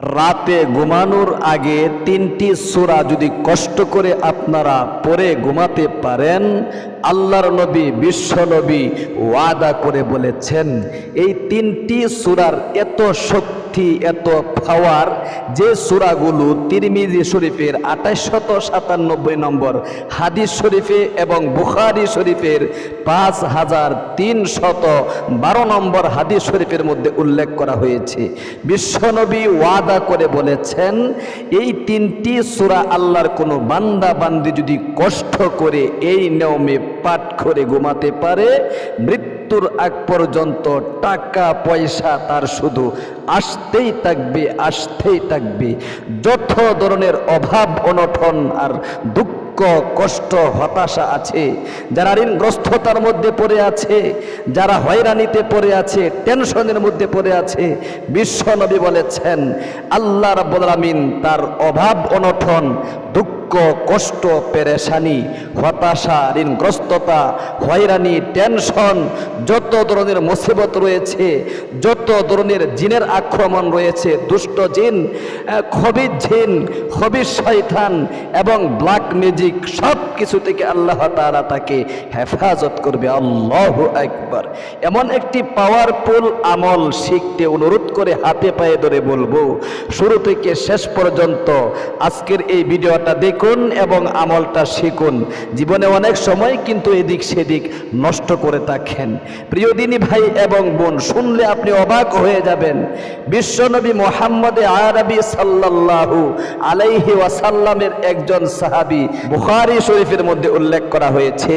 রাতে ঘুমানোর আগে তিনটি সূরা যদি কষ্ট করে আপনারা পরে ঘুমাতে পারেন, আল্লাহর নবী, বিশ্ব নবী ওয়াদা করে বলেছেন, এই তিনটি সুরার এত শক্তি এত পাওয়ার যে সূরাগুলো তিরমিজি শরীফের আঠাশশত সাতানব্বই নম্বর, হাদিস শরীফে এবং বুখারি শরীফের পাঁচ হাজার তিনশত বারো নম্বর হাদিস শরীফের মধ্যে উল্লেখ করা হয়েছে। বিশ্বনবী ওয়াদা করে বলেছেন, এই তিনটি সূরা আল্লাহর কোনো বান্দা বান্দি যদি কষ্ট করে এই নিয়মে পাঠ করে ঘুমাতে পারে মৃত্যুর আগ পর্যন্ত টাকা, পয়সা তার শুধু আসতেই থাকবে আসতেই থাকবে। যত ধরনের অভাব, অনটন আর দুঃখ, কষ্ট, হতাশা আছে, যারা ঋণগ্রস্ততার মধ্যে পড়ে আছে, যারা হয়রানিতে পড়ে আছে, টেনশনের মধ্যে পড়ে আছে বিশ্বনবী বলেছেন, আল্লাহ রাব্বুল আলামিন তার অভাব, অনটন, দুঃখ কষ্ট, পেরেশানি, হতাশা, ঋণগ্রস্ততা, হয়রানি, টেনশন, যত ধরনের মুসিবত রয়েছে, যত ধরনের জিনের আক্রমণ রয়েছে, দুষ্ট জিন খবির জিন, খবির শয়তান এবং ব্ল্যাক ম্যাজিক সব কিছু থেকে আল্লাহ তারা তাকে হেফাজত করবে। আল্লাহ একবার এমন একটি পাওয়ারফুল আমল শিখতে অনুরোধ করে হাতে পায়ে ধরে বলব, শুরু থেকে শেষ পর্যন্ত আজকের এই ভিডিওটা দেখুন এবং আমলটা শিখুন। জীবনে অনেক সময় কিন্তু এদিক সেদিক নষ্ট করে থাকেন। প্রিয় দিনী ভাই এবং বোন, শুনলে আপনি অবাক হয়ে যাবেন। বিশ্বনবী মোহাম্মদ আরবি সাল্লাল্লাহু আলাইহি ওয়াসাল্লামের একজন সাহাবী বুখারী শরীফের মধ্যে উল্লেখ করা হয়েছে,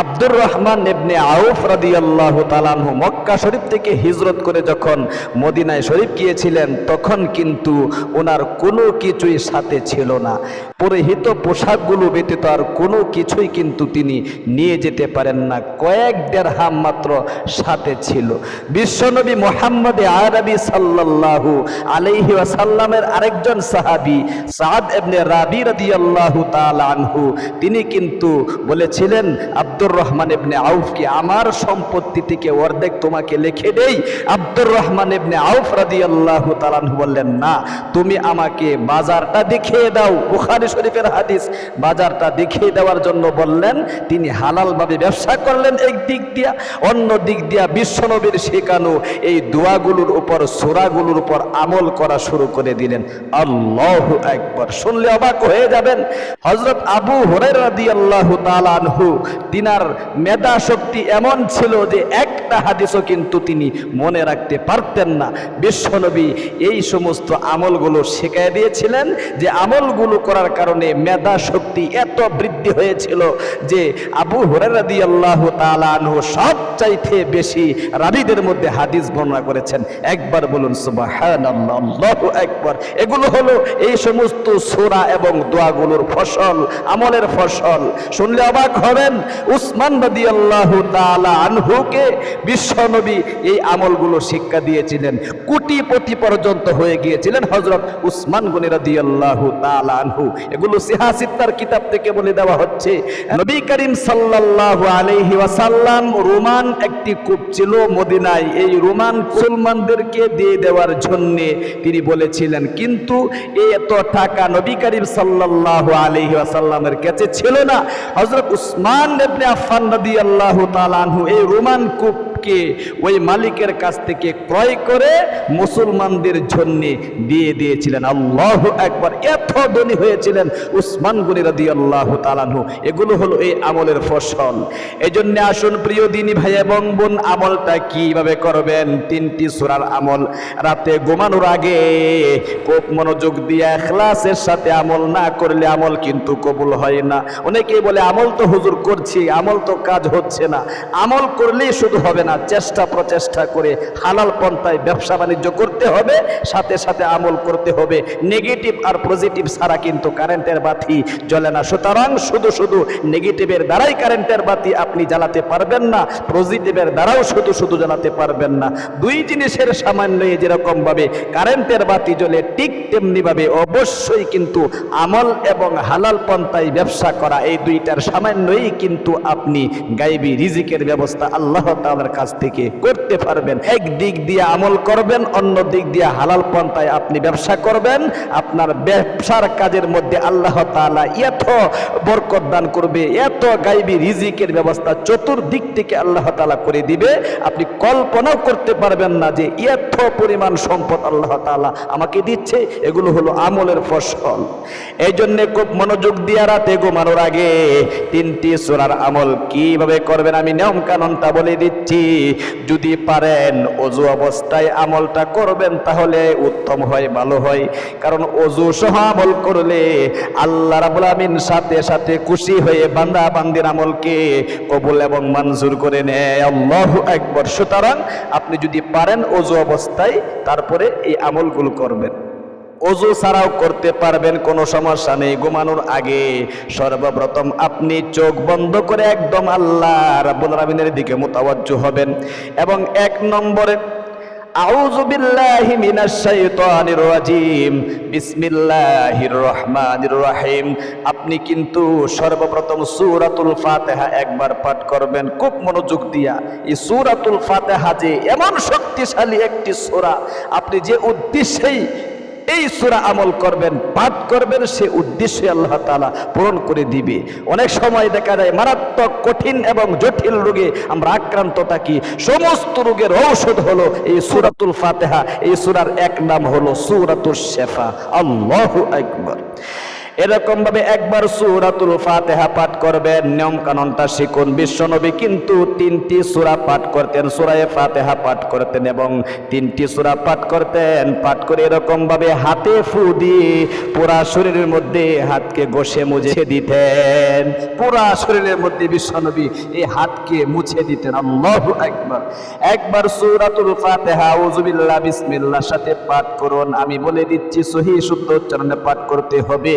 আব্দুর রহমান ইবনে আউফ রাদিয়াল্লাহু তাআলাহু মক্কা শরীফ থেকে হিজরত করে যখন মদিনায় শরীফ গিয়েছিলেন, তখন কিন্তু ওনার কোনো কিছুই সাথে ছিল না। পরিহিত পোশাকগুলো ব্যতীত আর কোনো কিছুই কিন্তু তিনি নিয়ে যেতে পারেন না। কয়েক দেড় হাম মাত্র সাথে ছিল। বিশ্বনবী মোহাম্মদ আরবি সাল্লাল্লাহু আলাইহি ওয়াসাল্লামের আরেকজন সাহাবী, সাদ ইবনে রাবি রাদিয়াল্লাহু তাআলা আনহু, তিনি কিন্তু বলেছিলেন, আব্দুর রহমান ইবনে আউফকে আমার সম্পত্তি থেকে অর্ধেক তোমাকে লিখে দেই? আব্দুর রহমান ইবনে আউফ রাদিয়াল্লাহু তাআলা আনহু বললেন, না, তুমি আমাকে বাজারটা দেখিয়ে দাও। বুখারী শরীফের হাদিস বাজারটা দেখিয়ে দেওয়ার জন্য বললেন, তিনি হালালভাবে ব্যবসা করলেন এক দিক দিয়া, অন্য দিক দিয়া বিশ্বনবীর শেখানো এই দোয়াগুলোর উপর, সোরাগুলোর উপর আমল করা শুরু করে দিলেন। আল্লাহ একবার শুনলে অবাক হয়ে যাবেন হজরত আবু হরাইরাদি আল্লাহ আনহু, তিনার মেধা শক্তি এমন ছিল যে একটা হাদিসও কিন্তু তিনি মনে রাখতে পারতেন না। বিশ্বনবী এই সমস্ত আমলগুলো শেখায় দিয়েছিলেন যে আমলগুলো করার কারণে মেধা শক্তি এত বৃদ্ধি হয়েছিল যে আবু হরাইরাদি আল্লাহ আনহু সব চাইতে বেশি রাবিদের মধ্যে হাদিস বর্ণনা করেছেন। একবার বলুন একবার। এগুলো হলো এই সমস্ত সোরা এবং দোয়াগুলোর ফসল, আমলের ফসল। শুনলে অবাক হবেন, উসমান রাদিয়াল্লাহু তাআলা আনহুকে বিশ্বনবী এই আমলগুলো শিক্ষা দিয়েছিলেন। কোটিপতি পর্যন্ত হয়ে গিয়েছিলেন হজরত উসমান গনি রাদিয়াল্লাহু তাআলা আনহু। এগুলো সিহাসিত্তার কিতাব থেকে বলে দেওয়া হচ্ছে। নবী করিম সাল্লাল্লাহু আলাইহি ওয়াসাল্লাম রোমান একটি কূপ ছিল মদিনায়। এই রোমান মুসলমানদেরকে দিয়ে দেওয়ার জন্যে তিনি বলেছিলেন, কিন্তু এত টাকা নবী করিম সাল্লাল্লাহু আলাইহি ওয়াসাল্লামের কাছে ছিল না। হজরত উসমান ইবনে আফফান রাদিয়াল্লাহু তাআলা এই রোমান কূপকে ওই মালিকের কাছ থেকে ক্রয় করে মুসলমানদের জন্য দিয়ে দিয়েছিলেন। আল্লাহু একবার এত ধনী হয়েছিলেন উসমান গনি রাদিয়াল্লাহু তাআলা আনহু। এগুলো হলো এই আমলের ফসল। এই জন্য আসুন প্রিয় দিনী ভাই এবং বোন, আমলটা কীভাবে করবেন? তিনটি সুরার আমল। রাতে ঘুমানোর আগে খুব মনোযোগ দিয়ে এখলাসের সাথে আমল না করলে আমল কিন্তু কবুল হয় না। অনেকেই বলে, আমল তো হুজুর করছি, আমল তো কাজ হচ্ছে না। আমল করলেই শুধু হবে না। চেষ্টা প্রচেষ্টা করে হালাল পন্থায় ব্যবসা বাণিজ্য করতে হবে, সাথে সাথে আমল করতে হবে। নেগেটিভ আর পজিটিভ ছাড়া কিন্তু কারেন্টের বাতি জ্বলে না। সুতরাং শুধু শুধু নেগেটিভের দ্বারাই কারেন্টের বাতি আপনি জ্বালাতে পারবেন না পজিটিভের দ্বারাও শুধু শুধু জ্বালাতে পারবেন না। দুই জিনিসের সামান্যে যেরকম ভাবে কারেন্টের বাতি জ্বলে, ঠিক তেমনিভাবে অবশ্যই কিন্তু আমল এবং হালাল পন্থায় ব্যবসা করা, এই দুইটার সামান্যই কিন্তু আপনি গাইবি রিজিকের ব্যবস্থা আল্লাহ তাআলার কাছ থেকে করতে পারবেন। এক দিক দিয়ে আমল করবেন, অন্য দিক দিয়ে হালাল পন্থায় আপনি ব্যবসা করবেন। আপনার ব্যবসার কাজের মধ্যে আল্লাহ তাআলা এত বরকত দান করবে, এত গাইবি রিজিকের ব্যবস্থা চতুর্দিক থেকে আল্লাহ তালা করে দিবে। আপনি কল্পনাও করতে পারবেন না যে এত পরিমাণ সম্পদ আল্লাহ তালা আমাকে দিচ্ছে, এগুলো হলো আমলের ফসল। এই জন্যে খুব মনোযোগ দিয়ে রাতে ঘুমানোর আগে তিনটি সোনার আমল কীভাবে করবেন আমি নিয়ম কানুনটা বলে দিচ্ছি। যদি পারেন অজু অবস্থায় আমলটা করবেন, তাহলে উত্তম হয়, ভালো হয়। কারণ অজু সহ আমল করলে আল্লাহ রাবুল আমিন সাথে সাথে খুশি হয়ে বান্দা বান্দির আমলকে কবুল এবং মঞ্জুর করে নেয়। আল্লাহ একবার সুতরাং আপনি যদি পারেন অজু অবস্থায়, তারপরে এই আমলগুলো করবেন। অজু ছাড়াও করতে পারবেন, কোনো সমস্যা নেই। ঘুমানোর আগে সর্বপ্রথম আপনি চোখ বন্ধ করে একদম আল্লাহ রাব্বুল আলামিনের দিকে মোতাবজ্জ হবেন। এবং এক নম্বরে, আউযু বিল্লাহি মিনাশ শাইতানির রাজিম। বিসমিল্লাহির রহমানির রহিম। আপনি কিন্তু সর্বপ্রথম সূরাতুল ফাতিহা একবার পাঠ করবেন। খুব মনোযোগ দিয়া এই সূরাতুল ফাতিহা যে এমন শক্তিশালী একটি সূরা, আপনি যে উদ্দেশ্যেই এই সুরা আমল করবেন, পাঠ করবেন, সে উদ্দেশ্যে আল্লাহ তালা পূরণ করে দিবে। অনেক সময় দেখা যায় মারাত্মক, কঠিন এবং জটিল রোগে আমরা আক্রান্ত থাকি। সমস্ত রোগের ঔষধ হলো এই সুরাতুল ফাতেহা। এই সুরার এক নাম হলো সুরাতুল শেফা। আল্লাহ আকবার। এরকম ভাবে একবার সূরাতুল ফাতিহা পাঠ করবেন। নিয়ম কানুনটা শিখুন। বিশ্বনবী কিন্তু তিনটি সূরা পাঠ করতেন। সূরায়ে ফাতিহা পাঠ করতেন এবং তিনটি সূরা পাঠ করতেন। পাঠ করে এরকম ভাবে হাতে ফু দিয়ে পুরা শরীরের মধ্যে হাতকে ঘষে মুছে দিতেন। পুরা শরীরের মধ্যে বিশ্বনবী এই হাতকে মুছে দিতেন। আল্লাহু আকবার। একবার সূরাতুল ফাতিহা আউযুবিল্লাহ বিসমিল্লাহর সাথে পাঠ করুন। আমি বলে দিচ্ছি, সহি শুদ্ধ উচ্চারণে পাঠ করতে হবে।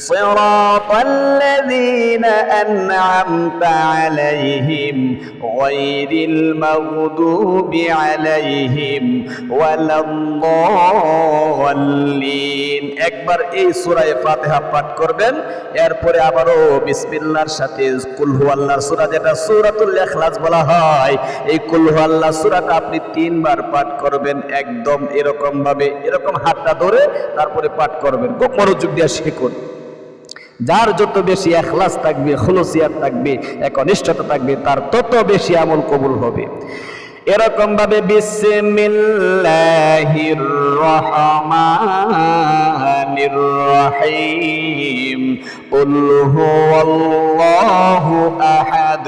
صراط الذين أنعمت عليهم غير المغضوب عليهم ولا الضالين একবার এই সূরায়ে ফাতিহা পাঠ করবেন এরপরে আবারও বিসমিল্লাহর সাথে কুল হুয়াল্লাহর সূরা যেটা সূরাতুল ইখলাস বলা হয় এই কুল হুয়াল্লাহ সূরাটা আপনি তিনবার পাঠ করবেন একদম এরকম ভাবে এরকম হাতটা ধরে তারপরে পাঠ করবেন খুব মনোযোগ দিয়ে শিখুন যার যত বেশি এখলাস থাকবে, খলসিয়াত থাকবে, একনিষ্ঠতা থাকবে, তার তত বেশি আমল কবুল হবে। এরকম ভাবে বিসমিল্লাহির আহাদ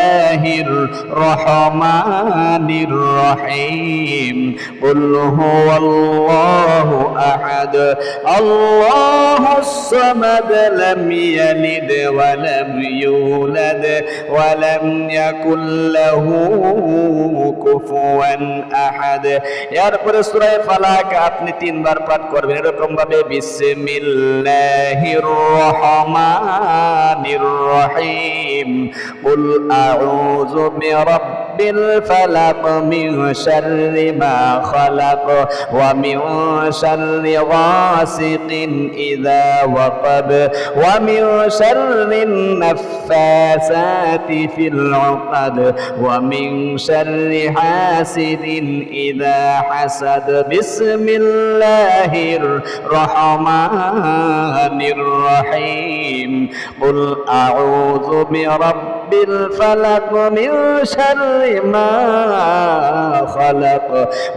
الرحمن الرحيم قل هو الله أحد الله الصمد لم يلد ولم يولد ولم يكن له কুফুয়ান আহাদ এরপরে সূরা ফালাক আপনি তিনবার পাঠ করবেন এরকম ভাবে বিসমিল্লাহির রহমানির রহিম কুল আউযু رب الفلق من شر ما خلق ومن شر غاسق إذا وقب ومن شر النفاسات في العقد ومن شر حاسد إذا حسد بسم الله الرحمن الرحيم قل أعوذ برب الفلق من شر ما خلق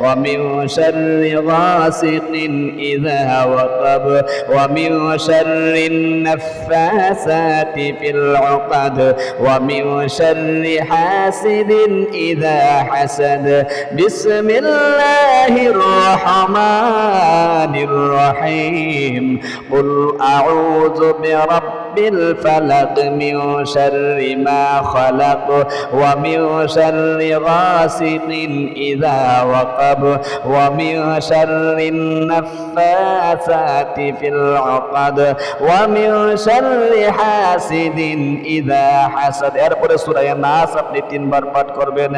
ومن شر غاسق إذا وقب ومن شر النفاثات في العقد ومن شر حاسد إذا حسد. بسم الله الرحمن الرحيم. قل أعوذ برب الفلق من شر ما خلق ومن شر غاسق إذا وقب ومن شر النفاثات في العقد ومن شر حاسد إذا حسد এরপরে সূরা নাস আপনি তিনবার পাঠ করবেন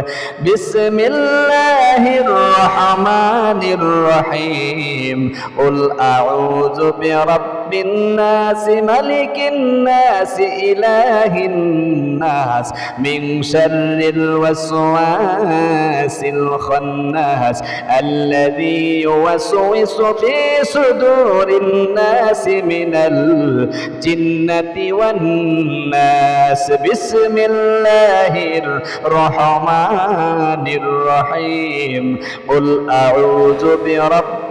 বিসমিল্লাহির রহমানির রহিম قل أعوذ برب الناس ملك الناس إله الناس من شر الوسواس الخناس الذي يوسوس في صدور الناس من الجنة والناس. بسم الله الرحمن الرحيم. قل أعوذ برب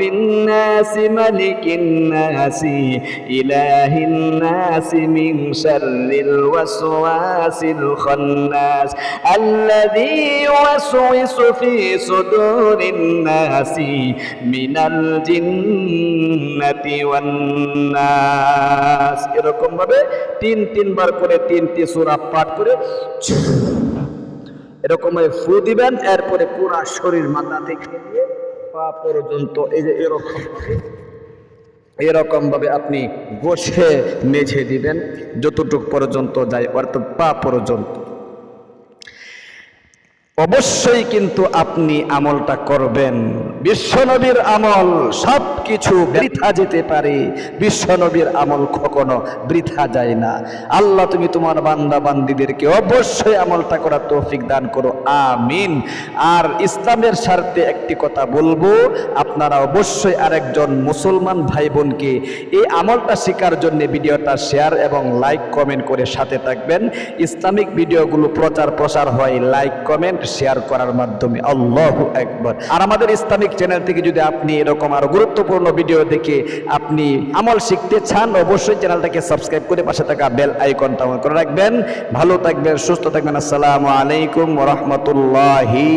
الناس ملك الناس إله الناس من شر الوسواس الخناس الذي يوسوس في صدور الناس من الجنة والناس এরকম ভাবে তিন তিনবার করে তিনটি সূরা পাঠ করে এরকম ভাবে ফু দিবেন এরপরে পুরা শরীর মাথা থেকে নিয়ে পা পর্যন্ত, এই যে এরকম এরকমভাবে এরকম ভাবে আপনি বসে মেঝে দিবেন, যতটুক পর্যন্ত যায় অর্থাৎ পা পর্যন্ত। অবশ্যই কিন্তু আপনি আমলটা করবেন। বিশ্বনবীর আমল সব কিছু বৃথা যেতে পারে। বিশ্বনবীর আমল কখনো বৃথা যায় না। আল্লাহ তুমি তোমার বান্দা বান্দিদেরকে অবশ্যই আমলটা করার তৌফিক দান করো। আমিন। আর ইসলামের স্বার্থে একটি কথা বলব, আপনারা অবশ্যই আরেকজন মুসলমান ভাই বোনকে এই আমলটা শেখার জন্য ভিডিওটা শেয়ার এবং লাইক কমেন্ট করে সাথে থাকবেন। ইসলামিক ভিডিওগুলো প্রচার প্রসার হয়, লাইক, কমেন্ট শেয়ার করার মাধ্যমে আল্লাহ একবার আর আমাদের ইসলামিক চ্যানেল থেকে যদি আপনি এরকম আরও গুরুত্বপূর্ণ ভিডিও দেখে আপনি আমল শিখতে চান, অবশ্যই চ্যানেলটাকে সাবস্ক্রাইব করে পাশে থাকা বেল আইকনটা অন করে রাখবেন। ভালো থাকবেন, সুস্থ থাকবেন। আসসালামু আলাইকুম ওরহমতুল্লাহি